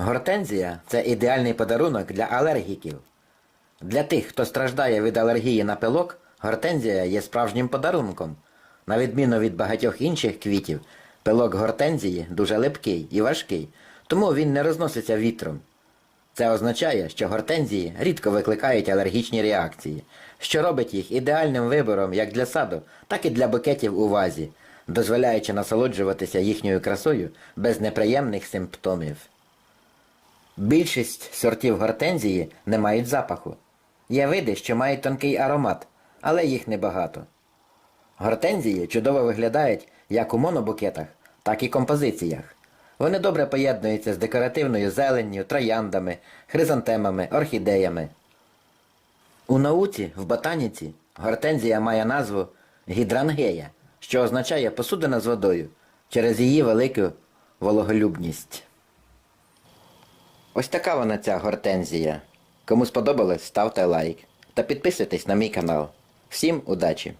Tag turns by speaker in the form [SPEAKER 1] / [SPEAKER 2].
[SPEAKER 1] Гортензія це ідеальний подарунок для алергіків. Для тих, хто страждає від алергії на пилок, гортензія є справжнім подарунком. На відміну від багатьох інших квітів, пилок гортензії дуже липкий і важкий, тому він не розноситься вітром. Це означає, що гортензії рідко викликають алергічні реакції, що робить їх ідеальним вибором як для саду, так і для букетів у вазі, дозволяючи насолоджуватися їхньою красою без неприємних симптомів. Більшість сортів гортензії не мають запаху. Є види, що мають тонкий аромат, але їх небагато. Гортензії чудово виглядають як у монобукетах, так і композиціях. Вони добре поєднуються з декоративною зеленню, трояндами, хризантемами, орхідеями. У науці, в ботаніці, гортензія має назву гідрангея, що означає посудина з водою через її велику вологолюбність. Ось така вона ця гортензія. Кому сподобалось, ставте лайк та підписуйтесь на мій канал. Всім удачі!